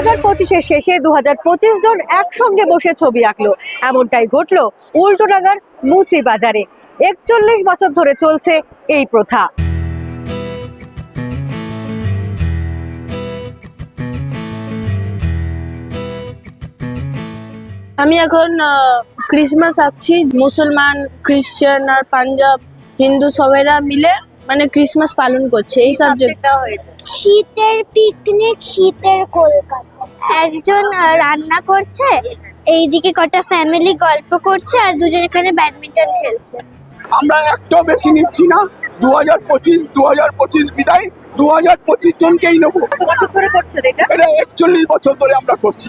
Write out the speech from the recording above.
হাজার পঁচিশের শেষে দু হাজার পঁচিশ জন একসঙ্গে বসে ছবি আঁকলো। এমনটাই ঘটলো উল্টোডাঙ্গার মুচি বাজারে। একচল্লিশ বছর ধরে চলছে এই প্রথা। আমি এখন ক্রিসমাস আঁকছি। মুসলমান খ্রিস্টান আর পাঞ্জাব হিন্দু সবাইরা মিলে মানে ক্রিসমাস পালন করছে এই সাবজেক্ট হয়েছে। শীতের পিকনিক শীতের কলকাতা। একজন রান্না করছে এইদিকে কটা ফ্যামিলি গল্প করছে আর দুজন এখানে ব্যাডমিন্টন খেলছে। আমরা একটাও বেশি নিচ্ছি না দু হাজার পঁচিশ দু হাজার পঁচিশ বিদায় দু হাজার পঁচিশ জনকেই নেব। কত বছর ধরে করছেন এটা? এটা একচল্লিশ বছর ধরে আমরা করছি।